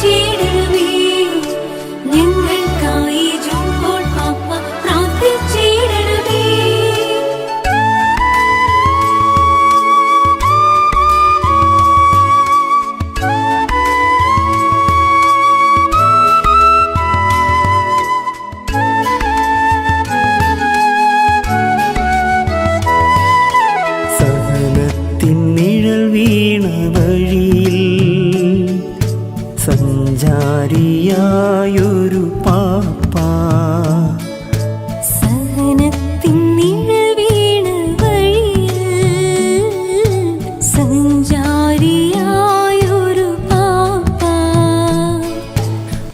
Gina.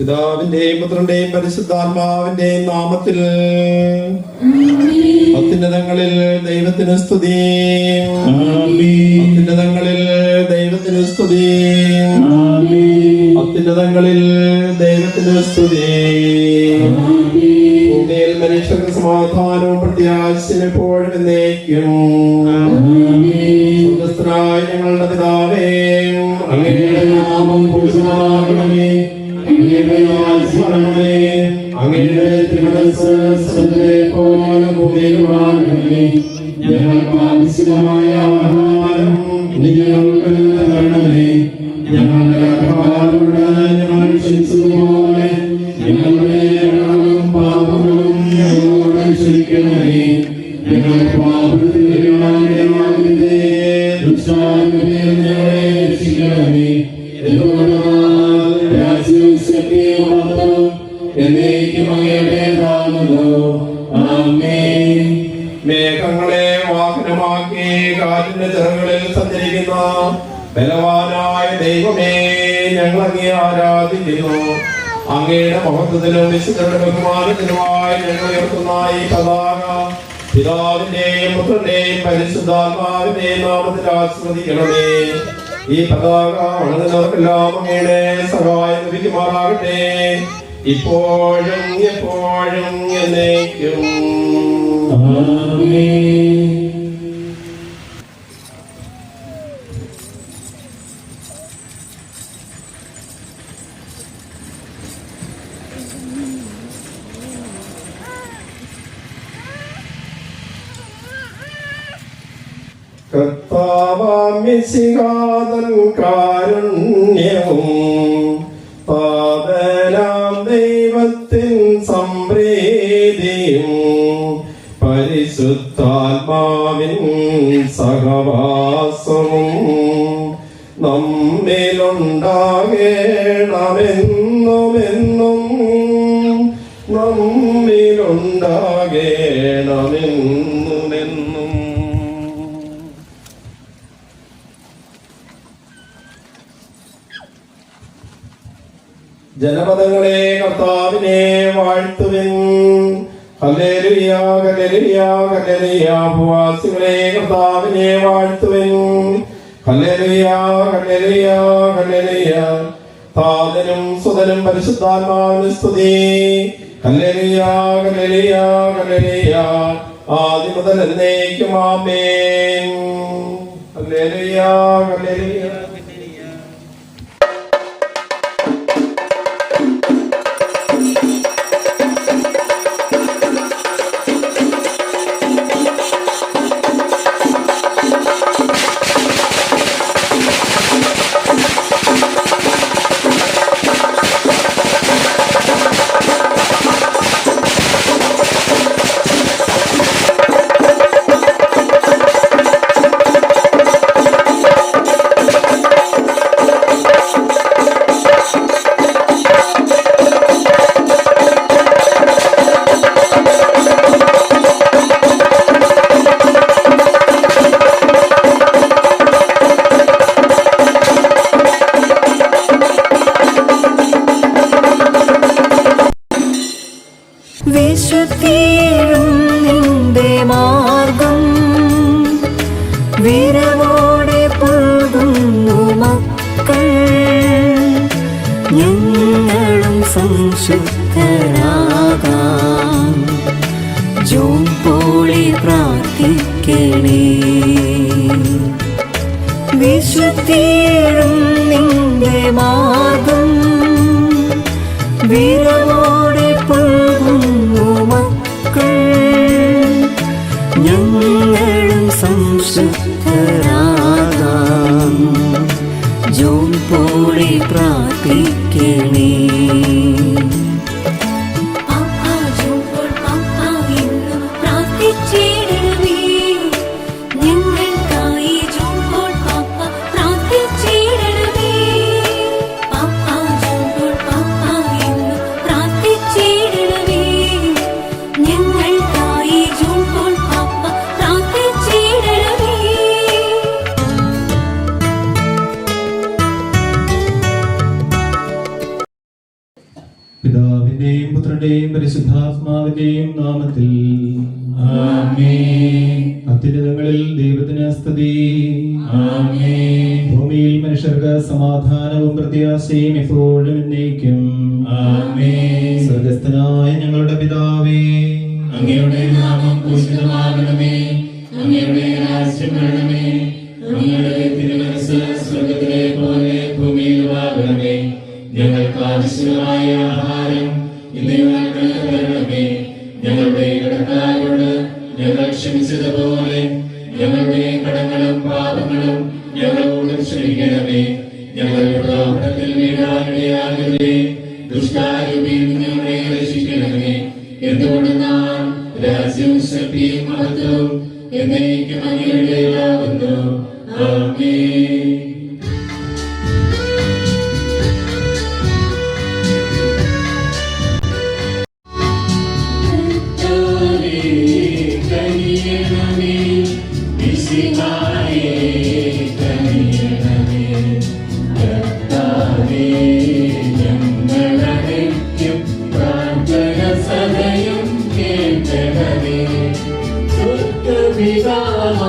പിതാവിന്റെയും പുത്രന്റെയും പരിശുദ്ധാത്മാവിന്റെയും നാമത്തിൽ. അത്യുന്നതങ്ങളിൽ ദൈവത്തിന് സ്തുതി. അത്യുന്നതങ്ങളിൽ ദൈവത്തിന് സ്തുതി. അത്യുന്നതങ്ങളിൽ ദൈവത്തിന് സ്തുതി. ഭൂമിയിൽ മനുഷ്യർക്ക് സമാധാനവും പ്രത്യാശിനെപ്പോഴും എന്നേക്കും. ആഹാരം ഇന്ന് ഞങ്ങൾക്ക് തരണമേ ഞങ്ങളുടെ അപരാധങ്ങളോട് ഞങ്ങൾ ക്ഷമിച്ചതുപോലെ ഞങ്ങളുടെ പാപങ്ങളും ഞങ്ങളോട് ഞങ്ങൾ പാപത്തിൽ ബലവാനായ ദൈവമേ ഞങ്ങൾ അങ്ങേ ആരാധിക്കുന്നു. അങ്ങയുടെ മഹത്വത്തിലും വിശുദ്ധരുടെ ബഹുമാനത്തിനുമായി ഞങ്ങൾ ഉയർത്തുന്ന ഈ പതാക പിതാവിന്റെയും പുത്രന്റെയും പരിശുദ്ധാത്മാവിന്റെയും നാമത്തിൽ ആസ്വദിക്കണമേ. ഈ പതാക വളർന്നവർക്കെല്ലാം അങ്ങയുടെ സഹായം ലഭിക്കുമാറാകട്ടെ. ഇപ്പോഴും എപ്പോഴും എന്നേക്കും. കർത്താവാമിശികാതൻ കാരുണ്യവും പാപനാം ദൈവത്തിൻ സംപ്രീതിയും പരിശുദ്ധാത്മാവിൻ സഹവാസവും നമ്മിലുണ്ടാകേണമെന്നുമെന്നും നമ്മിലുണ്ടാകേണമെന്നുമെന്നും ജനപദങ്ങളെ കർത്താവിനെ വാഴ്ത്തുവിൻ. ഉപവാസികളെ കർത്താവിനെ വാഴ്ത്തുവിൻ. താതനും സുതനും പരിശുദ്ധാത്മാവിന് സ്തുതി. ആദ്യം മുതൽ എന്നേക്കും ആമേൻ. ശുദ്ധരാകാം ജോം പോളി പ്രാർത്ഥിക്കണേ. വിശുദ്ധിയിലും നിന്റെ മാർഗം വിരമോ പിതാവിന്റെയും നാമത്തിൽ. അത്യുന്നതങ്ങളിൽ ദൈവത്തിന് സ്തുതി. ഭൂമിയിൽ മനുഷ്യർക്ക് സമാധാനവും പ്രത്യാശയും എപ്പോഴും ഉന്നയിക്കും സ്വർഗസ്ഥനായ ഞങ്ങളുടെ പിതാവേ. അങ്ങയുടെ നാമം പൂഷിതമാകണമേ അങ്ങയുടെ രാജ്യം വരണമേ. അങ്ങയുടെ ഞങ്ങൾക്ക് ആവശ്യമായ ആഹാരം ഇന്ന് ഞങ്ങൾക്ക് തരണമേ. ക്ഷമിച്ചതുപോലെ ഞങ്ങളുടെ കടങ്ങളും പാപങ്ങളും ഞങ്ങളോട് ക്ഷമിക്കണമേ. ഞങ്ങളുടെ പ്രവർത്തനത്തിൽ വീഴാനിടയാകരുതേ Oh.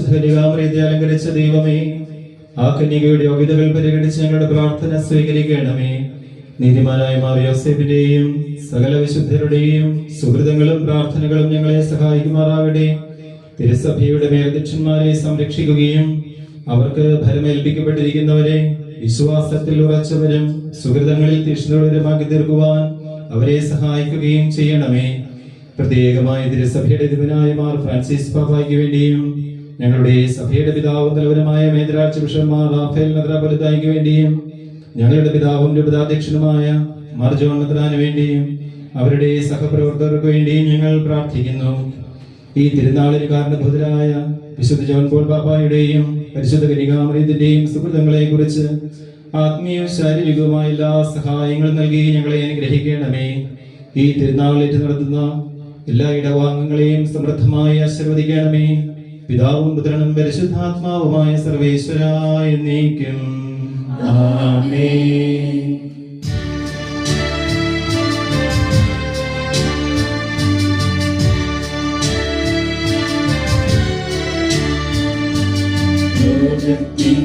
വിശുദ്ധ അലങ്കരിച്ച ദൈവമേ ആ കന്യകയുടെ യോഗ്യതകൾ പരിഗണിച്ച് ഞങ്ങളുടെ പ്രാർത്ഥന സ്വീകരിക്കണമേ. നീതിമാനായ മാറിയോസേബിന്റെയും സകല വിശുദ്ധരുടെയും സുഹൃതങ്ങളും പ്രാർത്ഥനകളും ഞങ്ങളെ സഹായിക്കുമാറാവട്ടെ തിരുസഭയുടെ മേധ്യക്ഷന്മാരെ സംരക്ഷിക്കുകയും അവർക്ക് ഭരമേൽപ്പിക്കപ്പെട്ടിരിക്കുന്നവരെ വിശ്വാസത്തിൽ ഉറച്ചവരും സുഹൃതങ്ങളിൽ തീഷ്ണതയുമാക്കി തീർക്കുവാൻ അവരെ സഹായിക്കുകയും ചെയ്യണമേ. പ്രത്യേകമായി തിരുസഭയുടെ ദിവനായ മാർ ഫ്രാൻസിസ് പാപ്പായ്ക്ക് വേണ്ടിയും ഞങ്ങളുടെ സഭയുടെ പിതാവും തലവനുമായ മേദ്രാഴ്ച ബിഷന്മാർ റാഫേൽ നദ്രാപുരത്തായിക്ക് വേണ്ടിയും ഞങ്ങളുടെ പിതാവും രൂപതാധ്യക്ഷനുമായ മർജോൺ ജോൺ മെത്രാന് വേണ്ടിയും അവരുടെ സഹപ്രവർത്തകർക്ക് വേണ്ടിയും ഞങ്ങൾ പ്രാർത്ഥിക്കുന്നു. ഈ തിരുനാളിന് കാരണഭൂതരായ വിശുദ്ധ ജോൺ പോൾ ബാബായുടെയും പരിശുദ്ധ കനികാമറിയത്തിന്റെയും സുഹൃത്തുക്കളെ കുറിച്ച് ആത്മീയവും ശാരീരികവുമായ എല്ലാ സഹായങ്ങളും നൽകി ഞങ്ങളെ അനുഗ്രഹിക്കണമേ. ഈ തിരുനാളിലേറ്റ് നടത്തുന്ന എല്ലാ ഇടവാംഗങ്ങളെയും സമൃദ്ധമായി ആശീർവദിക്കണമേ. പിതാവും പുത്രനും പരിശുദ്ധാത്മാവുമായ സർവേശ്വരായ നീക്കും. ലോകത്തിൻ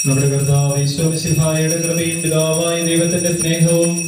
നമ്മുടെ കർത്താവ് ഈശോമിശിഹായുടെ കൃപയും പിതാവായ ദൈവത്തിന്റെ സ്നേഹവും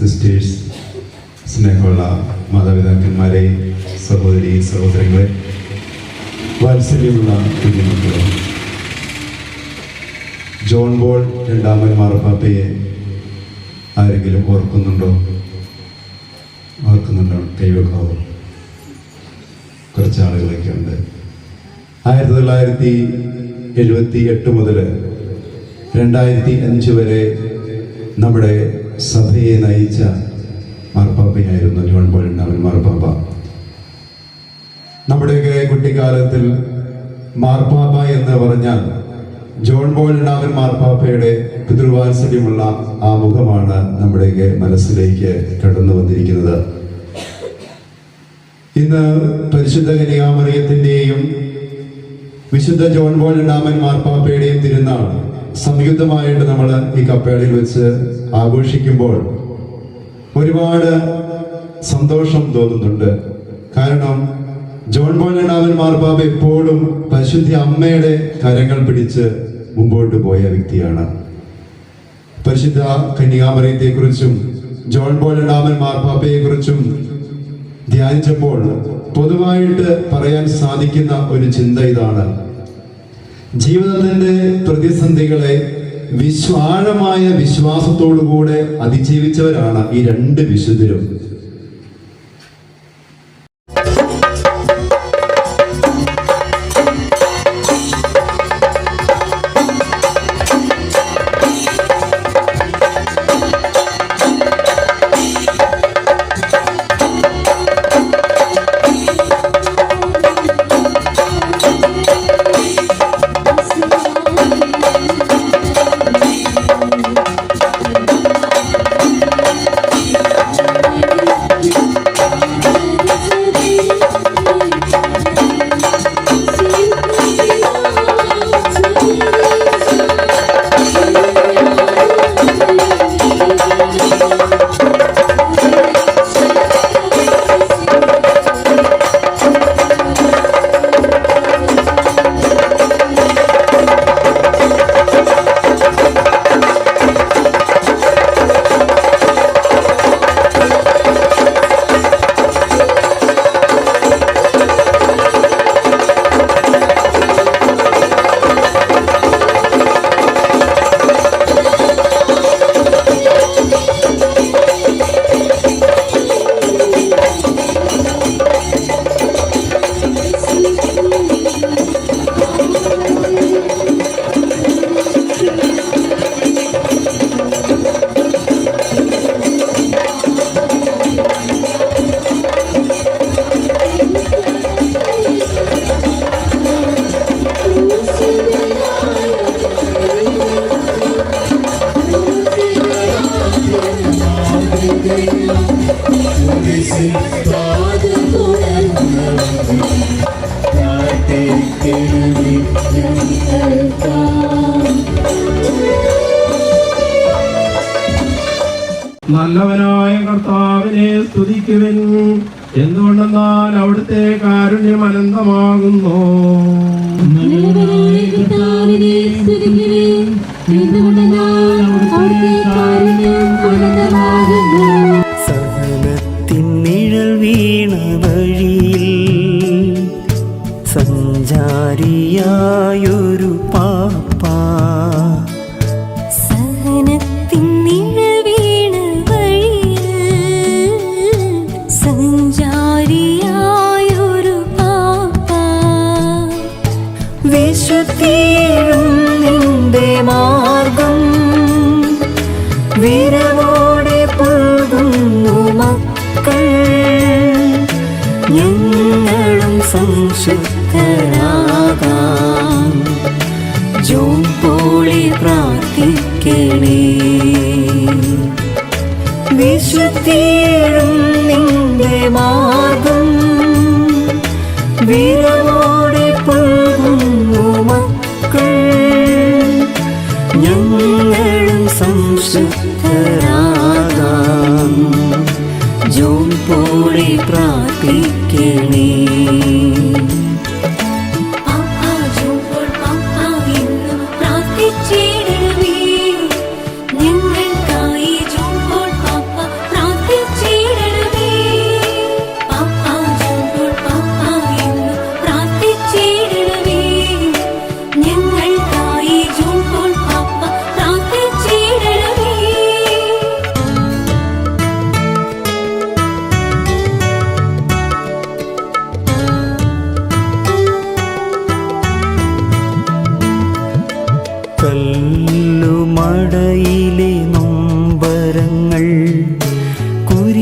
സിസ്റ്റേഴ്സ് സ്നേഹമുള്ള മാതാപിതാക്കന്മാരെ സഹോദരി സഹോദരങ്ങളെ വാത്സല്യമുള്ള കുഞ്ഞുമക്കളെ. ജോൺ ബോൾ രണ്ടാമൻ മാർപ്പാപ്പയെ ആരെങ്കിലും ഓർക്കുന്നുണ്ടോ? ഓർക്കുന്നുണ്ടോ? കൈവക്കാവോ? കുറച്ച് ആളുകളൊക്കെ ഉണ്ട്. ആയിരത്തി തൊള്ളായിരത്തി എഴുപത്തി എട്ട് മുതൽ രണ്ടായിരത്തി അഞ്ച് വരെ നമ്മുടെ സഭയെ നയിച്ച മാർപ്പാപ്പയായിരുന്നു ജോൺ പോൾ അവൻ മാർപ്പാപ്പ നമ്മുടെയൊക്കെ കുട്ടിക്കാലത്തിൽ മാർപ്പാപ്പ എന്ന് പറഞ്ഞാൽ ജോൺ ഉണ്ടാവൻ മാർപ്പാപ്പയുടെ പിതൃവാത്സല്യമുള്ള ആ മുഖമാണ് നമ്മുടെയൊക്കെ മനസ്സിലേക്ക് കടന്നു വന്നിരിക്കുന്നത്. ഇന്ന് പരിശുദ്ധ കനികാമറിയത്തിന്റെയും വിശുദ്ധ ജോൺ രണ്ടാമൻ മാർപ്പാപ്പയുടെയും തിരുനാൾ സംയുക്തമായിട്ട് നമ്മൾ ഈ കപ്പേളിൽ വെച്ച് ആഘോഷിക്കുമ്പോൾ ഒരുപാട് സന്തോഷം തോന്നുന്നുണ്ട്. കാരണം ജോൺ പോൾ മാർബാബ് എപ്പോഴും പരിശുദ്ധി അമ്മയുടെ കരങ്ങൾ പിടിച്ച് മുമ്പോട്ട് പോയ വ്യക്തിയാണ്. പരിശുദ്ധ കന്യാമറിയത്തെക്കുറിച്ചും ജോൺ പോൾ രണ്ടാമൻ മാർപ്പാപ്പയെക്കുറിച്ചും ധ്യാനിച്ചപ്പോൾ പൊതുവായിട്ട് പറയാൻ സാധിക്കുന്ന ഒരു ചിന്ത ഇതാണ്. ജീവിതത്തിന്റെ പ്രതിസന്ധികളെ വിശ്വാഴമായ വിശ്വാസത്തോടുകൂടെ അതിജീവിച്ചവരാണ് ഈ രണ്ട് വിശുദ്ധരും. സ്തുതിക്കുവിൻ എന്തുകൊണ്ടെന്നാൽ അവിടുത്തെ കാരുണ്യം അനന്തമാകുന്നു.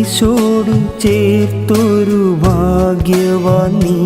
കുരിശോടു ചേർത്തൊരു ഭാഗ്യവാൻ നീ.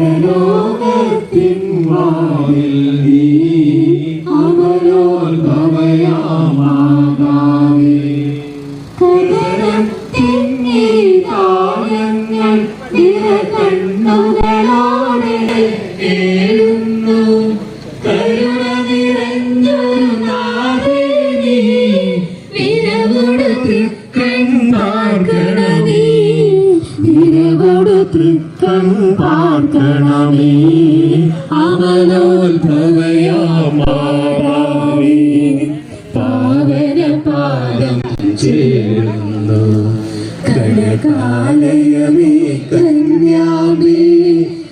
പരലോകത്തിൻ വാതിൽ